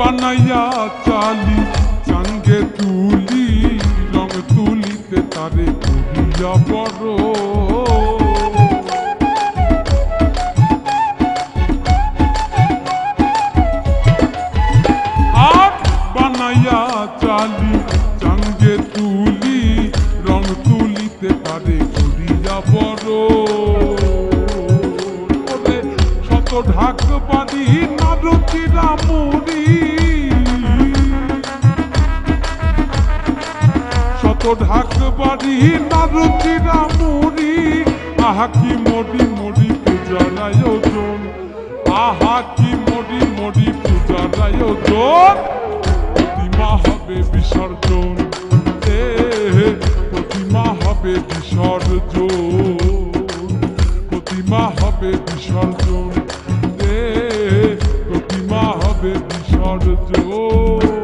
বানাইয়া চালি, চাঙ্গে তুলি, রং তুলিতে তারে করিয়া বড় আর বানাইয়া চালি, চাঙ্গে তুলি, রং তুলিতে পারে করিয়া বড় ঢাক বাড়ি নারচিরা মুড়ি শত ঢাক বাড়ি নারচিরা মুড়ি আহা কি মরি মরি পূজার আয়োজন আহা কি মরি মরি পূজার আয়োজন প্রতিমা হবে বিসর্জন। এ প্রতিমা হবে বিসর্জন। প্রতিমা হবে বিসর্জন। প্রতিমা হবে বিসর্জন।